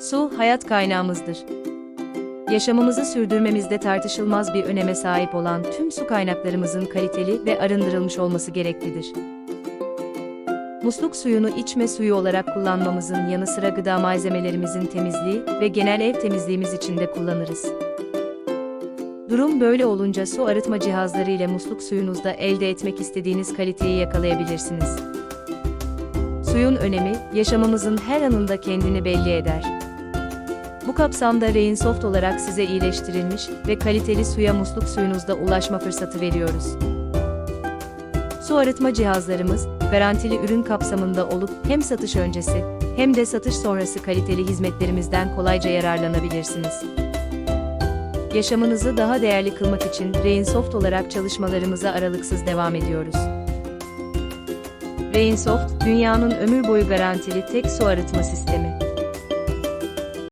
Su, hayat kaynağımızdır. Yaşamımızı sürdürmemizde tartışılmaz bir öneme sahip olan tüm su kaynaklarımızın kaliteli ve arındırılmış olması gereklidir. Musluk suyunu içme suyu olarak kullanmamızın yanı sıra gıda malzemelerimizin temizliği ve genel ev temizliğimiz için de kullanırız. Durum böyle olunca su arıtma cihazları ile musluk suyunuzda elde etmek istediğiniz kaliteyi yakalayabilirsiniz. Suyun önemi, yaşamımızın her anında kendini belli eder. Bu kapsamda Rainsoft olarak size iyileştirilmiş ve kaliteli suya musluk suyunuzda ulaşma fırsatı veriyoruz. Su arıtma cihazlarımız, garantili ürün kapsamında olup hem satış öncesi hem de satış sonrası kaliteli hizmetlerimizden kolayca yararlanabilirsiniz. Yaşamınızı daha değerli kılmak için Rainsoft olarak çalışmalarımıza aralıksız devam ediyoruz. Rainsoft, dünyanın ömür boyu garantili tek su arıtma sistemi.